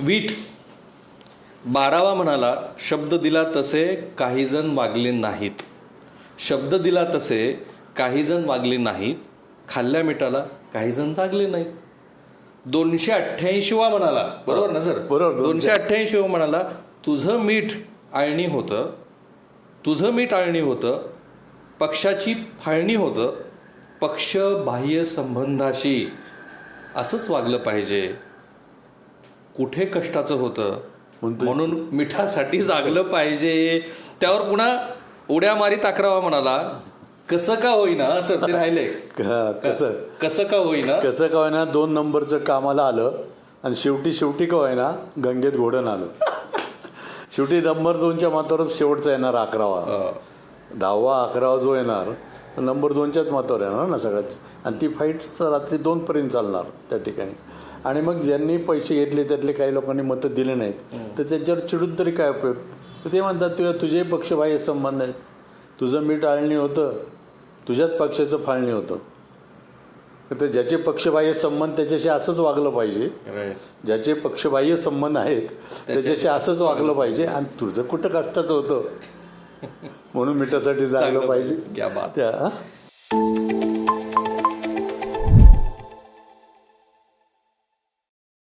वीट. बारावा म्हणाला शब्द दिला तसे काही जण वागले नाहीत. शब्द दिला तसे काही जण वागले नाहीत. खाल्ल्या मिठाला काही जण जागले नाहीत. दोनशे अठ्ठ्याऐंशीवा म्हणाला बरोबर ना सर? बरोबर, दोनशे अठ्ठ्याऐंशीवा म्हणाला तुझं मीठ आळणी होतं तुझं मीठ आळणी होतं पक्षाची फाळणी होतं पक्ष बाह्य संबंधाशी असंच वागलं पाहिजे. कुठे कष्टाचं होतं? म्हणून मिठासाठी जागलं पाहिजे. त्यावर पुन्हा उड्या मारीत अकरावा म्हणाला कसं का होईना असं ते राहिले. कसं? कसं का होईना? कसं का ना दोन नंबरचं कामाला आलं आणि शेवटी शेवटी का ना गंगेत घोडण आलं. शेवटी नंबर दोनच्या मातावरच शेवटचा येणार अकरावा. दहावा अकरावा जो येणार नंबर दोनच्याच मातावर येणार ना सगळ्यात. आणि ती फाईट रात्री दोनपर्यंत चालणार त्या ठिकाणी. आणि मग ज्यांनी पैसे घेतले त्यातले काही लोकांनी मतं दिले नाहीत. तर त्यांच्यावर चिडून तरी काय उपयोग? तर ते म्हणतात तुझ्या तुझे पक्षबाह्य संबंध आहेत. तुझं मीठ आळणी होतं तुझ्याच पक्षाचं फाळणी होतं. तर ज्याचे पक्षबाह्य संबंध त्याच्याशी असंच वागलं पाहिजे. ज्याचे पक्षबाह्य संबंध आहेत त्याच्याशी असंच वागलं पाहिजे. आणि तुझं कुठं कष्टाचं होतं? म्हणून मिठासाठी जागलं पाहिजे. त्या